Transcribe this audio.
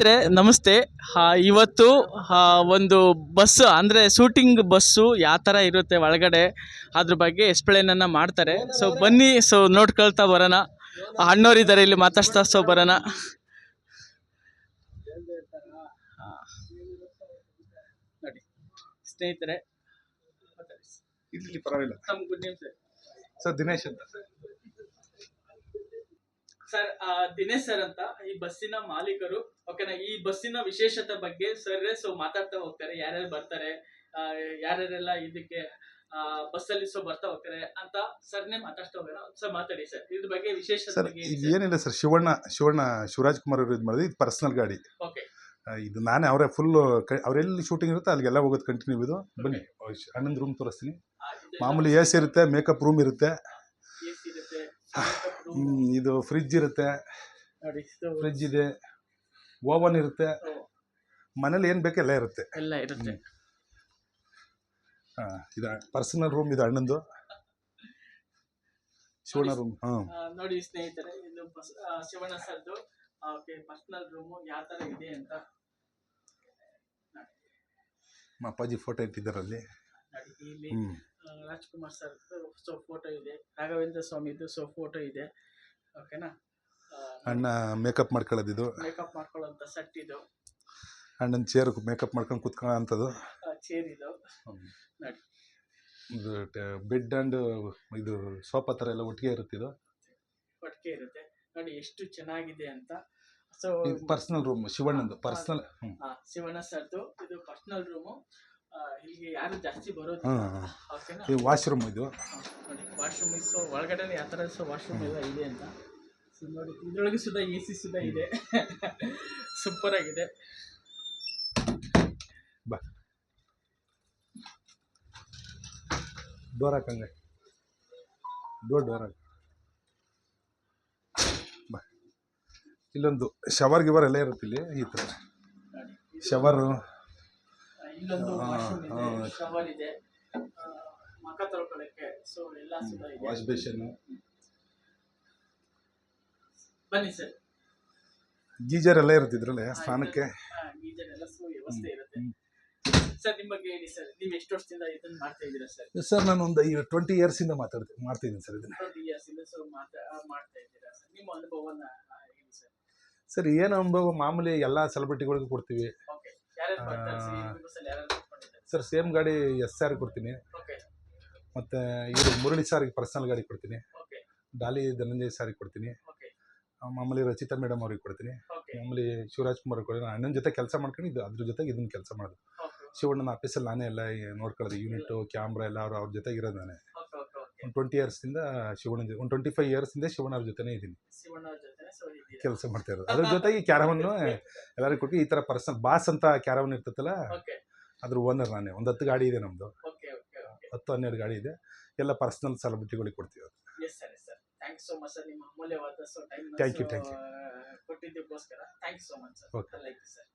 ಸ್ನೇಹಿತರೆ ನಮಸ್ತೆ. ಇವತ್ತು ಒಂದು ಬಸ್ ಅಂದರೆ ಶೂಟಿಂಗ್ ಬಸ್ಸು ಯಾವ ಥರ ಇರುತ್ತೆ ಒಳಗಡೆ ಅದ್ರ ಬಗ್ಗೆ ಎಕ್ಸ್ಪ್ಲೇನನ್ನು ಮಾಡ್ತಾರೆ. ಸೊ ಬನ್ನಿ ಸೊ ನೋಡ್ಕೊಳ್ತಾ ಬರೋಣ. ಅಣ್ಣೋರಿದ್ದಾರೆ ಇಲ್ಲಿ ಮಾತಾಡ್ತಾ ಸೊ ಬರೋಣ. ನೋಡಿ ಸ್ನೇಹಿತರೆ. ಇಲ್ಲಿ ಪರವಾಗಿಲ್ಲ. ಸರ್ ದಿನೇಶ್ ಅಂತ. ಸರ್ ದಿನೇಶ್ ಸರ್ ಅಂತ ಈ ಬಸ್ಸಿನ ಮಾಲೀಕರು ಓಕೆನಾ? ಈ ಬಸ್ಸಿನ ವಿಶೇಷತೆ ಬಗ್ಗೆ ಸರ್ ಸೊ ಮಾತಾಡ್ತಾ ಹೋಗ್ತಾರೆ. ಯಾರ್ಯಾರು ಬರ್ತಾರೆ ಯಾರ್ಯಾರೆಲ್ಲ ಇದಕ್ಕೆ ಬಸ್ಸಲ್ಲಿ ಸೊ ಬರ್ತಾ ಹೋಗ್ತಾರೆ ಅಂತ ಸರ್ನೇ ಮಾತಾಡ್ತಾ ಹೋಗೋಣ ಸರ್ ಮಾತಾಡಿ ಸರ್ ಇದ್ರ ಬಗ್ಗೆ ವಿಶೇಷತೆ ಸರ್ ಇದು ಏನಿಲ್ಲ ಸರ್ ಶಿವಣ್ಣ ಶಿವಣ್ಣ ಶಿವರಾಜ್ ಕುಮಾರ್ ಅವರು ಇದು ಮಾಡಿದ್ರೆ. ಇದು ಪರ್ಸನಲ್ ಗಾಡಿ. ಓಕೆ ಇದು ನಾನೇ ಅವರೇ ಫುಲ್ ಅವರೆಲ್ಲಿ ಶೂಟಿಂಗ್ ಇರುತ್ತೆ ಅಲ್ಲಿಗೆಲ್ಲ ಹೋಗೋದು ಕಂಟಿನ್ಯೂ ಇದು ಬನ್ನಿ ಅಣ್ಣನ ರೂಮ್ ತೋರಿಸ್ತೀನಿ. ಮಾಮೂಲಿ ಎ ಸಿ ಇರುತ್ತೆ ಮೇಕಪ್ ರೂಮ್ ಇರುತ್ತೆ. ಇದು ಫ್ರಿಜ್ ಇರುತ್ತೆ. ಫ್ರಿಜ್ ಇದೆ. ಓವನ್ ಇರುತ್ತೆ. ಮನೇಲಿ ಏನು ಬೇಕೆಲ್ಲ ಇರುತ್ತೆ. ಎಲ್ಲ ಇರುತ್ತೆ. ಹಾಂ ಇದು ಪರ್ಸನಲ್ ರೂಮ್ ಇದು ಅಣ್ಣಂದು. ಶಿವಣ್ಣ ರೂಮ್ ಹಾಂ ನೋಡಿ ಸ್ನೇಹಿತರೆ ಇದು ಶಿವಣ್ಣ ಸರ್ದು ಓಕೆ ಪರ್ಸನಲ್ ರೂಮು ಯಾವ ಥರ ಇದೆ ಅಂತ. ನಮ್ಮ ಅಪ್ಪಾಜಿ ಫೋಟೋ ಇಟ್ಟಿದ್ದಾರಲ್ಲಿ. ಇಲ್ಲಿ ರಾಜ್ಕುಮಾರ್ ಸರ್ ಸೊ ಫೋಟೋ ಇದೆ. ರಾಘವೇಂದ್ರ ಸ್ವಾಮಿದು ಸೊ ಫೋಟೋ ಇದೆ. ಓಕೆನಾ ಅಣ್ಣ ಮೇಕಪ್ ಮಾಡ್ಕೊಳ್ಳೋದಿದು. ಮೇಕಪ್ ಮಾಡ್ಕೊಳ್ಳೋಂಥ ಸೆಟ್ ಇದು. ಅಣ್ಣನ ಚೇರ್ ಮೇಕಪ್ ಮಾಡ್ಕೊಂಡು ಕುತ್ಕೊಳ್ಳೋ ಅಂಥದ್ದು. ಚೇರ್ ಇದು. ನೋಡಿ. ಇದು ಬೆಡ್ ಆ್ಯಂಡ್ ಇದು ಸೋಫಾ ಥರ ಎಲ್ಲ ಒಟ್ಟಿಗೆ ಇರುತ್ತೆ ಇದು. ಕೊಟ್ಟಿಗೆ ಇರುತ್ತೆ. ನೋಡಿ ಎಷ್ಟು ಚೆನ್ನಾಗಿದೆ ಅಂತ. ಸೊ ಪರ್ಸನಲ್ ರೂಮ್ ಶಿವಣ್ಣಂದು ಪರ್ಸನಲ್ ಶಿವಣ್ಣ ಸರ್ದು. ಇದು ಪರ್ಸನಲ್ ರೂಮು ಇಲ್ಲಿ ಯಾರು ಜಾಸ್ತಿ ಬರೋದು ವಾಶ್ರೂಮ್ ಇದು ವಾಶ್ರೂಮ್ ಸೊ ಒಳಗಡೆ ಯಾವ ಥರ ಸೊ ವಾಶ್ರೂಮ್ ಎಲ್ಲ ಇದೆ ಅಂತ. ಸೊ ನೋಡಿ ಇದ್ರೊಳಗೆ ಸುದ ಎ ಸಿ ಸುದ ಇದೆ. ಸೂಪರ್ ಆಗಿದೆ. ಬಾ. ಡೋರ್ ಹಾಕಂಗೆ ಡೋರ್ ಡೋರ್ ಬಾ. ಇಲ್ಲೊಂದು ಶವರ್ ಗಿವರ್ ಎಲ್ಲ ಇರುತ್ತೆ ಇಲ್ಲಿ ಈ ಥರ ಶವರು ವಾಶ್ ಇಲ್ಲೊಂದು ಬನ್ನಿ ಸರ್. ಗೀಜರ್ ಎಲ್ಲ ಇರುತ್ತೆ ಇದ್ರಲ್ಲಿ ಸ್ನಾನಕ್ಕೆ ಗೀಜರ್ ಎಲ್ಲ ಸೊ ವ್ಯವಸ್ಥೆ ಇರುತ್ತೆ. ಸರ್ ನಿಮ್ಮ ಬಗ್ಗೆ ಹೇಳಿ ಸರ್ ನೀವು ಎಷ್ಟು ವರ್ಷದಿಂದ ಇದನ್ನ ಮಾಡ್ತಾ ಇದ್ದೀರಾ ಸರ್? ಸರ್ ನಾನು ಒಂದು ಟ್ವೆಂಟಿ ಇಯರ್ಸಿಂದ ಮಾತಾಡ್ತೀನಿ ಮಾಡ್ತಿದ್ದೀನಿ ಸರ್ ಇದನ್ನ. ಟ್ವೆಂಟಿ ಇಯರ್ಸ್ ಇಂದ ಸೊ ಮಾತಾ ಮಾಡ್ತಾ ಇದ್ದೀರಾ ಸರ್? ನಿಮ್ಮ ಅನುಭವವನ್ನ ಆ, ಹೇಳಿ ಸರ್. ಸರ್ ಏನು ಅನುಭವ? ಮಾಮೂಲಿ ಎಲ್ಲ ಸೆಲೆಬ್ರಿಟಿಗಳಿಗೂ ಕೊಡ್ತೀವಿ. ಓಕೆ ಯಾರ್ಯಾರು ಬರ್ತಾರೆ ಸರ್? ಈ ಯಾರ್ಯಾರು ಸರ್ ಸೇಮ್ ಗಾಡಿ ಎಸ್ ಆರ್ ಕೊಡ್ತೀನಿ. ಮತ್ತು ಇವರು ಮುರಳಿ ಸಾರಿಗೆ ಪರ್ಸನಲ್ ಗಾಡಿ ಕೊಡ್ತೀನಿ. ಡಾಲಿ ಧನಂಜಯ ಸಾರಿಗೆ ಕೊಡ್ತೀನಿ. ಮಾಮೂಲಿ ರಚಿತಾ ಮೇಡಮ್ ಅವ್ರಿಗೆ ಕೊಡ್ತೀನಿ. ಮಾಮೂಲಿ ಶಿವರಾಜ್ ಕುಮಾರ್ ಕೊಡಿ. ನಾನು ಅಣ್ಣನ ಜೊತೆ ಕೆಲಸ ಮಾಡ್ಕೊಂಡು ಇದು ಅದ್ರ ಜೊತೆಗೆ ಇದನ್ನ ಕೆಲಸ ಮಾಡೋದು. ಶಿವಣ್ಣನ ಆಫೀಸಲ್ಲಿ ನಾನೇ ಎಲ್ಲ ನೋಡ್ಕೊಳ್ಳೋದು ಯೂನಿಟು ಕ್ಯಾಮ್ರಾ ಎಲ್ಲ ಅವ್ರು ಅವ್ರ ಜೊತೆಗೆ ಇರೋದು ನಾನೇ ಒಂದು ಟ್ವೆಂಟಿ ಇಯರ್ಸಿಂದ ಶಿವಣ್ಣ ಒಂದು ಟ್ವೆಂಟಿ ಫೈವ್ ಇಯರ್ಸಿಂದ ಶಿವಣ್ಣ ಅವ್ರ ಜೊತೆನೇ ಇದ್ದೀನಿ ಕೆಲಸ ಮಾಡ್ತಾ ಇರೋದು ಅದ್ರ ಜೊತೆಗೆ ಕ್ಯಾರವನ್ನು ಎಲ್ಲರಿಗೂ ಕೊಟ್ಟು ಈ ಥರ ಪರ್ಸನಲ್ ಬಾಸ್ ಅಂತ ಕ್ಯಾರವನ್ ಇರ್ತೈತಲ್ಲ ಅದ್ರ ಓನರ್ ನಾನೇ. ಒಂದು ಹತ್ತು ಗಾಡಿ ಇದೆ ನಮ್ಮದು ಹತ್ತು ಹನ್ನೆರಡು ಗಾಡಿ ಇದೆ. ಎಲ್ಲ ಪರ್ಸನಲ್ ಸೆಲೆಬ್ರಿಟಿಗಳಿಗೆ ಕೊಡ್ತೀವಿ. Yes sir sir thank so much sir ನಿಮ್ಮ ಅಮೂಲ್ಯವಾದ so time Thank you, thank you. ಕೊಟ್ಟಿದ್ದಕ್ಕೋಸ್ಕರ. Thank you so much sir. Like sir